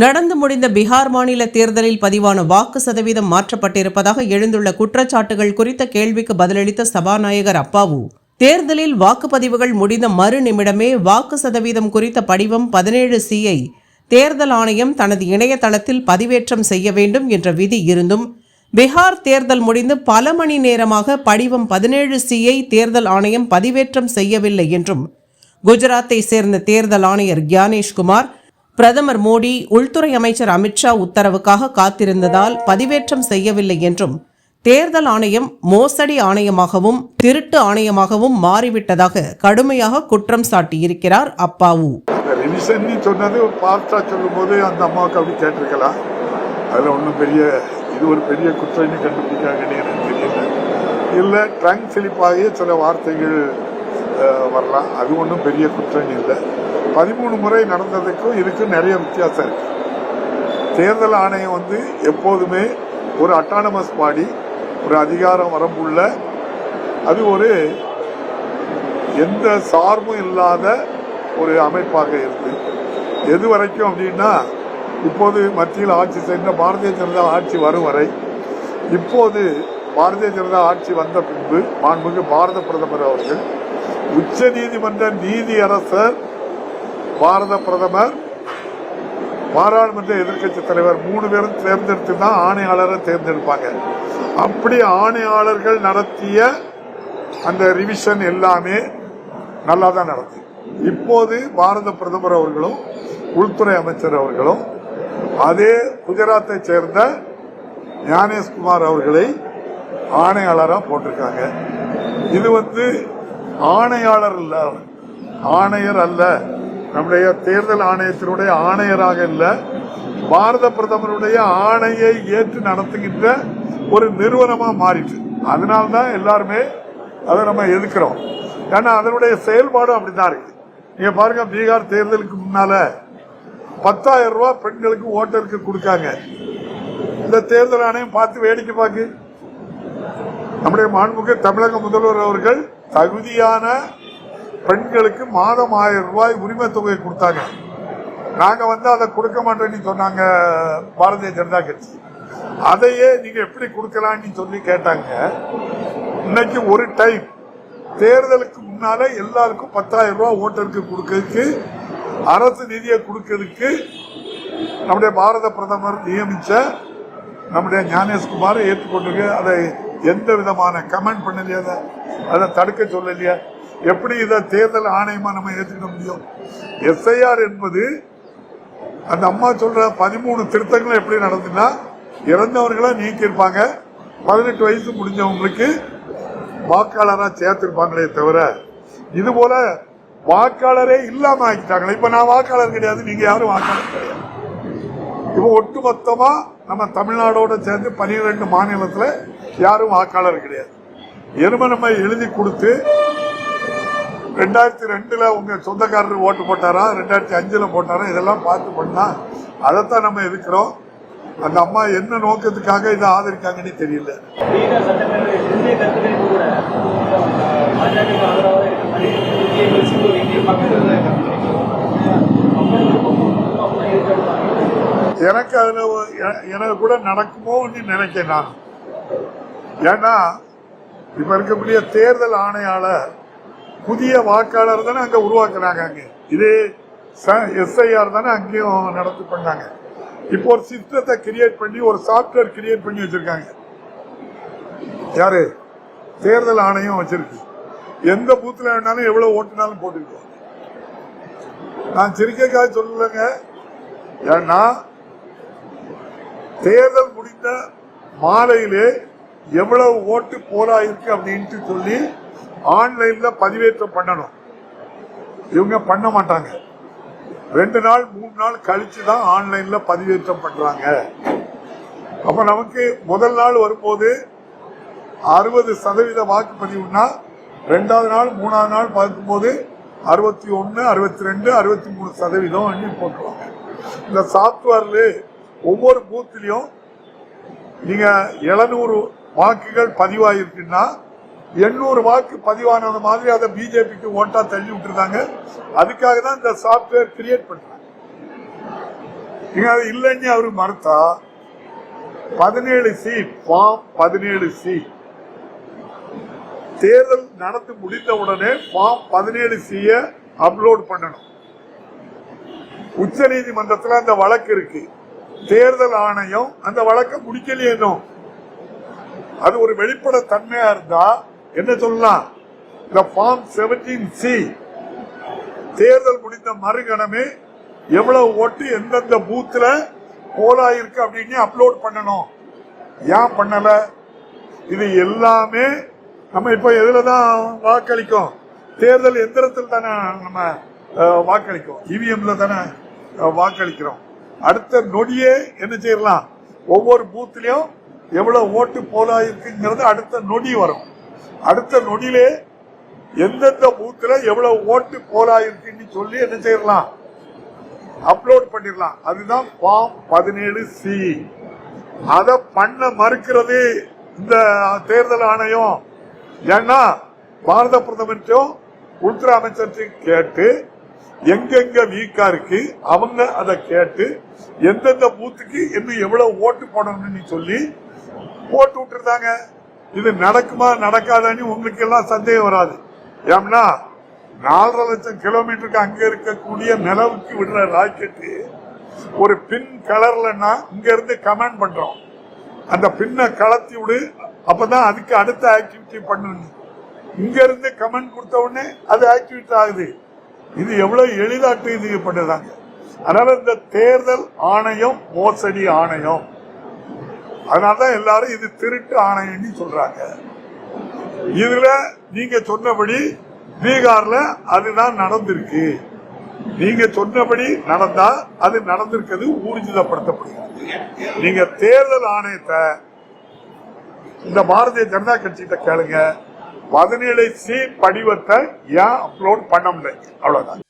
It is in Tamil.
நடந்து முடிந்த பீகார் மாநில தேர்தலில் பதிவான வாக்கு சதவீதம் மாற்றப்பட்டிருப்பதாக எழுந்துள்ள குற்றச்சாட்டுகள் குறித்த கேள்விக்கு பதிலளித்த சபாநாயகர் அப்பாவு. தேர்தலில் வாக்குப்பதிவுகள் முடிந்த மறு நிமிடமே வாக்கு சதவீதம் குறித்த படிவம் பதினேழு சியை தேர்தல் ஆணையம் தனது இணையதளத்தில் பதிவேற்றம் செய்ய வேண்டும் என்ற விதி இருந்தும் பீகார் தேர்தல் முடிந்து பல மணி நேரமாக படிவம் பதினேழு சியை தேர்தல் ஆணையம் பதிவேற்றம் செய்யவில்லை என்றும் குஜராத்தை சேர்ந்த தேர்தல் ஆணையர் கியானேஷ்குமார் பிரதமர் மோடி உள்துறை அமைச்சர் அமித்ஷா உத்தரவுக்காக காத்திருந்ததால் பதிவேற்றம் செய்யவில்லை என்றும் தேர்தல் ஆணையம் மோசடி ஆணையமாகவும் திருட்டு ஆணையமாகவும் மாறிவிட்டதாக கடுமையாக குற்றம் சாட்டியிருக்கிறார் அப்பாவு. அந்த ரிவிஷன் சொன்னது ஃபாஸ்டா சொல்லும்போது அந்த அம்மாவுக்கு அப்படி கேட்டிருக்கலாம். அதில் ஒன்றும் பெரிய இது ஒரு பெரிய குற்றம் கண்டுபிடிக்காங்க எனக்கு தெரியல. இல்லை ட்ரங்க் சிலிப்பாகிய சில வார்த்தைகள் வரலாம். அது ஒன்றும் பெரிய குற்றம் இல்லை. பதிமூணு முறை நடந்ததுக்கும் இதுக்கும் நிறைய வித்தியாசம் இருக்கு. தேர்தல் ஆணையம் வந்து எப்போதுமே ஒரு அட்டானமஸ் பாடி ஒரு அதிகாரம் வரம்புள்ள அது ஒரு எந்த சார்பும் இல்லாத ஒரு அமைப்பாக இருக்கு. எது வரைக்கும் அப்படின்னா இப்போது மத்தியில் ஆட்சி செய்த பாரதிய ஜனதா ஆட்சி வரும் வரை இப்போது பாரதிய ஜனதா ஆட்சி வந்த பின்பு மாண்புமிகு பாரத பிரதமர் அவர்கள் உச்ச நீதிமன்ற நீதியரசர் பாரத பிரதமர் பாராளுமன்ற எதிர்க்கட்சி தலைவர் மூணு பேரும் தேர்ந்தெடுத்து தான் ஆணையாளரை தேர்ந்தெடுப்பாங்க. அப்படி ஆணையாளர்கள் நடத்திய அந்த ரிவிஷன் எல்லாமே நல்லா தான் நடக்குது இப்போது பாரத பிரதமர் அவர்களும் உள்துறை அமைச்சர் அவர்களும் அதே குஜராத்தை சேர்ந்த ஞானேஷ்குமார் அவர்களை ஆணையாளராக போட்டிருக்காங்க. இது வந்து ஆணையாளர் இல்ல ஆணையர் அல்ல. நம்முடைய தேர்தல் ஆணையத்தினுடைய ஆணையராக இல்ல பாரத பிரதமருடைய ஆணையை ஏற்று நடத்துகின்ற ஒரு நிறுவனமா மாறிட்டு. அதனால்தான் எல்லாருமே அதை நம்ம எதிர்க்கிறோம். ஏன்னா அதனுடைய செயல்பாடு அப்படிதான் இருக்கு. நீங்க பாருங்க பீகார் தேர்தலுக்கு முன்னால பத்தாயிரம் ரூபாய் பெண்களுக்கு ஓட்டருக்கு கொடுக்காங்க. இந்த தேர்தல் ஆணையம் பார்த்து வேடிக்கை பார்க்கு நம்முடைய மாண்புக்கு தமிழக முதல்வர் அவர்கள் தகுதியான பெண்களுக்கு மாதம் ஆயிரம் ரூபாய் உரிமை தொகை கொடுத்தாங்க. நாங்க வந்து அதை கொடுக்க மாட்டேன்னு சொன்னாங்க பாரதிய ஜனதா கட்சி. அதையே நீங்க எப்படி கொடுக்கலான்னு சொல்லி கேட்டாங்க. இன்னைக்கு ஒரு டைம். தேர்தலுக்கு முன்னால எல்லாருக்கும் பத்தாயிரம் ரூபாய் ஓட்டருக்கு கொடுக்கறதுக்கு அரசு நிதியை கொடுக்கறதுக்கு நம்முடைய பாரத பிரதமர் நியமிச்ச நம்முடைய ஞானேஷ்குமார் ஏற்றுக்கொண்டு அதை எந்த விதமான கமெண்ட் பண்ணலையா அதை அதை தடுக்க சொல்லலையா. எப்படி இதை தேர்தல் ஆணையமா நம்ம ஏற்றுக்க முடியும்? எஸ்ஐஆர் என்பது அந்த அம்மா சொல்ற பதிமூணு திருத்தங்கள் எப்படி நடந்துன்னா இறந்தவர்களை நீக்கியிருப்பாங்க. பதினெட்டு வயசு முடிஞ்சவங்களுக்கு வாக்காளராக சேர்த்திருப்பாங்களே தவிர இது போல வாக்காளரே இல்லாம ஆக்கிட்டாங்களே. இப்ப நான் வாக்காளர் கிடையாது நீங்க யாரும் வாக்காளர் கிடையாது. இப்போ ஒட்டுமொத்தமா நம்ம தமிழ்நாடோட சேர்ந்து பனிரெண்டு மாநிலத்துல யாரும் வாக்காளர் கிடையாது. எருமை நம்ம எழுதி கொடுத்து ரெண்டாயிரத்தி ரெண்டுல உங்க சொந்தக்காரர் ஓட்டு போட்டாரா? ரெண்டாயிரத்தி அஞ்சுல போட்டாரா? இதெல்லாம் பார்த்து பண்ணா அதைத்தான் நம்ம எதுக்குறோம் அந்த அம்மா என்ன நோக்கத்துக்காக இதை ஆதரிக்காங்கன்னு தெரியல. எனக்கு அதுல எனக்கு கூட நடக்குமோன்னு நினைக்கிறேன் நான். ஏன்னா இப்ப இருக்கக்கூடிய தேர்தல் ஆணையாளர் புதிய வாக்காளர் தானே அங்க உருவாக்குறாங்க அங்க. இதே எஸ்ஐஆர் தானே அங்கேயும் நடத்தி பண்ணாங்க. இப்போ ஒரு சிஸ்டத்தை கிரியேட் பண்ணி ஒரு சாப்ட்வேர் கிரியேட் பண்ணி வச்சிருக்காங்க. யாரு? தேர்தல் ஆணையம் வச்சிருக்கு. எந்த பூத்துல வேணாலும் எவ்வளவு ஓட்டுனாலும் போட்டுக்குவோம் நான் சிரிக்கைக்காக சொல்லலைங்க. ஏன்னா தேர்தல் முடிந்த மாலையிலே எவ்வளவு ஓட்டு போராயிருக்கு அப்படின்ட்டு சொல்லி ஆன்லைன்ல பதிவேற்றம் பண்ணணும். இவங்க பண்ண மாட்டாங்க. ரெண்டு நாள் மூணு நாள் கழிச்சு தான் ஆன்லைன்ல பதிவேற்றம் பண்றாங்க. அப்ப நமக்கு முதல் நாள் வரும்போது அறுபது சதவீத வாக்குப்பதிவுனா ரெண்டாவது நாள் மூணாவது நாள் பார்க்கும்போது அறுபத்தி ஒன்று அறுபத்தி ரெண்டு அறுபத்தி மூணு சதவீதம் எண்ணி போட்டுருவாங்க. இந்த சாப்ட்வேர்ல ஒவ்வொரு பூத்திலையும் நீங்க எழுநூறு வாக்குகள் பதிவாயிருக்குன்னா எண்ணூறு வாக்கு பதிவானது மாதிரி அதை பிஜேபிக்கு ஓட்டா தள்ளி விட்டுருந்தாங்க அதுக்காக தான் இந்த சாப்ட்வேர் கிரியேட் பண்றாங்க. அது இல்லைன்னு அவரு மறுத்தா பதினேழு சி ஃபார்ம் பதினேழு சி தேர்தல் நடந்து முடிந்த உடனே ஃபார்ம் பதினேழு சிய அப்லோட் பண்ணணும். உச்ச நீதிமன்றத்தில் அந்த வழக்கு இருக்கு. தேர்தல் ஆணையம் அந்த வழக்கை முடிக்கலையே அது ஒரு வெளிப்பட தன்மையா இருந்தா என்ன சொல்லலாம் இந்த ஃபார்ம் செவன்டீன் சி தேர்தல் முடிந்த மறுகணமே எவ்வளவு ஓட்டு எந்தெந்த பூத்துல போலாயிருக்கு அப்படின்னு அப்லோட் பண்ணணும். ஏன் பண்ணல? இது எல்லாமே நம்ம இப்ப எதுலதான் வாக்களிக்கும்? தேர்தல் எந்திரத்தில் தானே நம்ம வாக்களிக்கும். இவிஎம்ல தானே வாக்களிக்கிறோம். அடுத்த நொடியே என்ன செய்யலாம்? ஒவ்வொரு பூத்திலையும் எவ்வளவு ஓட்டு போலாயிருக்குங்கிறது அடுத்த நொடி வரும். அடுத்த நொடியிலே எந்தெந்த பூத்துல எவ்வளவு ஓட்டு போலாயிருக்குன்னு சொல்லி என்ன செய்யலாம் அப்லோட் பண்ணிடலாம். அதுதான் ஃபார்ம் பதினேழு சி அதை பண்ண மறுக்கிறது இந்த தேர்தல் ஆணையம். ஏன்னா பாரத பிரதமர்கிட்டும் உள்துறை அமைச்சர்கிட்டையும் கேட்டு எங்கெங்க வீக்கா இருக்கு அவங்க அதை கேட்டு எந்தெந்த பூத்துக்கு இன்னும் எவ்வளவு ஓட்டு போடணும்னு சொல்லி போட்டு விட்டுருந்தாங்க. இது நடக்குமா நடக்காதான்னு உங்களுக்கு எல்லாம் சந்தேகம் வராது. ஏம்னா நாலரை லட்சம் கிலோமீட்டருக்கு அங்க இருக்கக்கூடிய நிலவுக்கு விடுற ராக்கெட்டு ஒரு பின் கலர்லன்னா இங்க இருந்து கமெண்ட் பண்றோம். அந்த பின்னை கலத்தி விடு அப்பதான் அதுக்கு அடுத்த ஆக்டிவிட்டி பண்ணணும். இங்க இருந்து கமெண்ட் கொடுத்த உடனே அது ஆக்டிவிட்டி ஆகுது. இது எவ்வளவு எளிதாட்டு இது பண்ணுறாங்க அதனால இந்த தேர்தல் ஆணையம் மோசடி ஆணையம். அதனாலதான் எல்லாரும் இது திருட்டு ஆணையம்னு சொல்றாங்க. இதுல நீங்க சொன்னபடி பீகார்ல அதுதான் நடந்திருக்கு. நீங்க சொன்னபடி நடந்தா அது நடந்திருக்கிறது ஊர்ஜிதப்படுத்தப்படுகிறது. நீங்க தேர்தல் ஆணையத்தை இந்த பாரதிய ஜனதா கட்சிகிட்ட கேளுங்க. பதினேழு சி படிவத்தை ஏன் அப்லோட் பண்ண முடியல அவ்வளவுதான்.